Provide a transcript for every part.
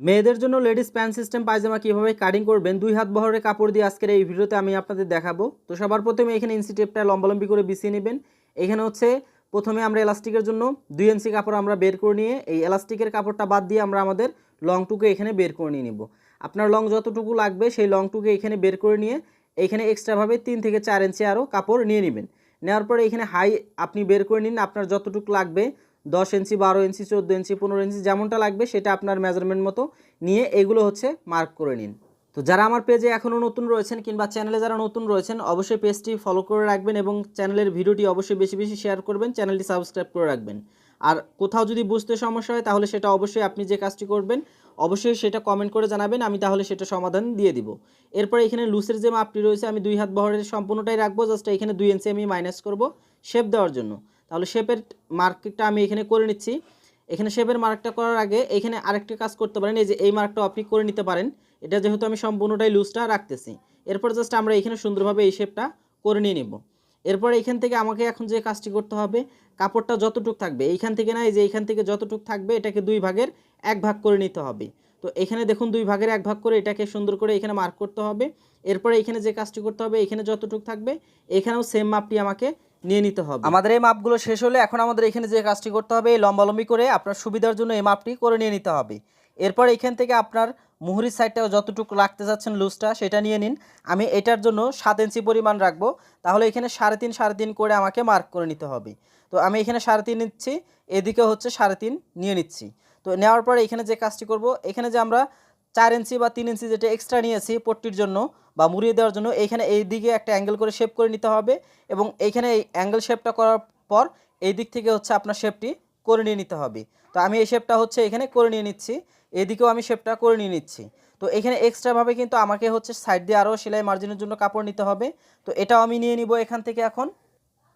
মেয়েদের জন্য ladies pant system পায়জামা কীভাবে কাটিং করবেন? দুই হাত বহরের কাপড় দিয়ে আজকের এই ভিডিওতে আমি আপনাদের দেখাবো। তো সবার প্রথমে এখানে ইঞ্চি টেপটা লম্বালম্বি করে বিছিয়ে নেবেন। এখানে হচ্ছে প্রথমে আমরা এলাস্টিকের জন্য দুই ইঞ্চি কাপড় আমরা বের করে নিয়ে এই এলাস্টিকের কাপড়টা বাদ দিয়ে আমরা আমাদের লংটুকু এখানে বের করে নিয়ে নিব। আপনার লং যতটুকু লাগবে সেই লংটুকু এখানে বের করে নিয়ে এখানে এক্সট্রাভাবে তিন থেকে চার ইঞ্চি আরও কাপড় নিয়ে নেবেন। নেওয়ার পরে এখানে হাই আপনি বের করে নিন। আপনার যতটুকু লাগবে দশ ইঞ্চি বারো ইঞ্চি চোদ্দ ইঞ্চি পনেরো ইঞ্চি যেমনটা লাগবে সেটা আপনার মেজারমেন্ট মতো নিয়ে এগুলো হচ্ছে মার্ক করে নিন। তো যারা আমার পেজে এখনও নতুন রয়েছেন কিংবা চ্যানেলে যারা নতুন রয়েছেন, অবশ্যই পেজটি ফলো করে রাখবেন এবং চ্যানেলের ভিডিওটি অবশ্যই বেশি বেশি শেয়ার করবেন চ্যানেলটি সাবস্ক্রাইব করে রাখবেন। আর কোথাও যদি বুঝতে সমস্যা হয়, তাহলে সেটা অবশ্যই আপনি যে কাজটি করবেন, অবশ্যই সেটা কমেন্ট করে জানাবেন, আমি তাহলে সেটা সমাধান দিয়ে দিব। এরপরে এখানে লুসের যে মাপটি রয়েছে, আমি দুই হাত বহরের সম্পূর্ণটাই রাখব জাস্ট এখানে দুই ইঞ্চি আমি মাইনাস করব শেপ দেওয়ার জন্য। তাহলে শেপের মার্কটা আমি এখানে করে নিচ্ছি। এখানে শেপের মার্কটা করার আগে এখানে আরেকটি কাজ করতে পারেন, এই যে এই মার্কটা আপনি করে নিতে পারেন। এটা যেহেতু আমি সম্পূর্ণটাই লুজটা রাখতেছি। এরপর জাস্ট আমরা এখানে সুন্দরভাবে এই শেপটা করে নিয়ে নেব। এরপর এইখান থেকে আমাকে এখন যে কাজটি করতে হবে, কাপড়টা যতটুক থাকবে, এইখান থেকে না, এই যে এইখান থেকে যতটুক থাকবে, এটাকে দুই ভাগের এক ভাগ করে নিতে হবে। তো এখানে দেখুন, দুই ভাগের এক ভাগ করে এটাকে সুন্দর করে এখানে মার্ক করতে হবে। এরপরে এখানে যে কাজটি করতে হবে, এখানে যতটুক থাকবে, এখানেও সেম মাপটি আমাকে নিয়ে নিতে হবে। আমাদের এই মাপগুলো শেষ হলে এখন আমাদের এখানে যে কাজটি করতে হবে, এই লম্বালম্বি করে আপনার সুবিধার জন্য এই মাপটি করে নিয়ে নিতে হবে। এরপর এখান থেকে আপনার মুহুরির সাইডটা যতটুকু রাখতে যাচ্ছেন লুজটা, সেটা নিয়ে নিন। আমি এটার জন্য সাত ইঞ্চি পরিমাণ রাখব। তাহলে এখানে সাড়ে তিন সাড়ে তিন করে আমাকে মার্ক করে নিতে হবে। তো আমি এখানে সাড়ে তিন নিচ্ছি, এদিকে হচ্ছে সাড়ে তিন নিয়ে নিচ্ছি। তো নেওয়ার পরে এখানে যে কাজটি করব, এখানে যে আমরা চার ইঞ্চি বা তিন ইঞ্চি যেটা এক্সট্রা নিয়েছি পট্টির জন্য বা মুড়িয়ে দেওয়ার জন্য এইখানে এই দিকে একটা অ্যাঙ্গেল করে শেপ করে নিতে হবে এবং এইখানে এই অ্যাঙ্গেল শেপটা করার পর এই দিক থেকে হচ্ছে আপনার শেপটি করে নিয়ে নিতে হবে। তো আমি এই শেপটা হচ্ছে এখানে করে নিয়ে নিচ্ছি, এদিকেও আমি শেপটা করে নিয়ে নিচ্ছি। তো এখানে এক্সট্রাভাবে কিন্তু আমাকে হচ্ছে সাইড দিয়ে আরও সেলাই মার্জিনের জন্য কাপড় নিতে হবে। তো এটাও আমি নিয়ে নিব এখান থেকে এখন।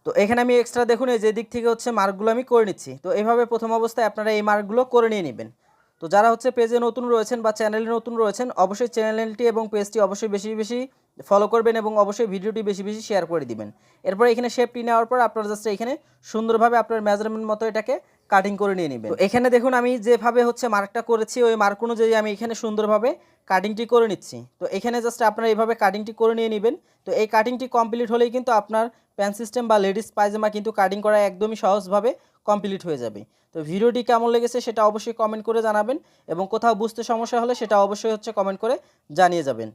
তো এখানে আমি এক্সট্রা দেখুন এই যে দিক থেকে হচ্ছে মার্কগুলো আমি করে নিচ্ছি। তো এইভাবে প্রথম অবস্থায় আপনারা এই মার্কগুলো করে নিয়ে নেবেন। তো যারা হচ্ছে পেজে নতুন রয়েছেন বা চ্যানেলে নতুন রয়েছেন, অবশ্যই চ্যানেলটি এবং পেজটি অবশ্যই বেশি বেশি ফলো করবেন এবং অবশ্যই ভিডিওটি বেশি বেশি শেয়ার করে দিবেন। এরপর এখানে শেপটি নেওয়ার পর আপনারা জাস্ট এখানে সুন্দরভাবে আপনার মেজারমেন্ট মতো এটাকে কাটিং করে নিয়ে নেবেন। তো এখানে দেখুন আমি যেভাবে হচ্ছে মার্কটা করেছি, ওই মার্ক অনুযায়ী আমি এখানে সুন্দরভাবে কাটিংটি করে নিচ্ছি। তো এখানে জাস্ট আপনারা এইভাবে কাটিংটি করে নিয়ে নেবেন। তো এই কাটিংটি কমপ্লিট হলেই কিন্তু আপনার প্যান্ট সিস্টেম বা লেডিস পায়জামা কিন্তু কাটিং করা একদমই সহজভাবে কমপ্লিট হয়ে যাবে। তো ভিডিওটি কেমন লেগেছে সেটা অবশ্যই কমেন্ট করে জানাবেন এবং কোথাও বুঝতে সমস্যা হলে সেটা অবশ্যই হচ্ছে কমেন্ট করে জানিয়ে যাবেন।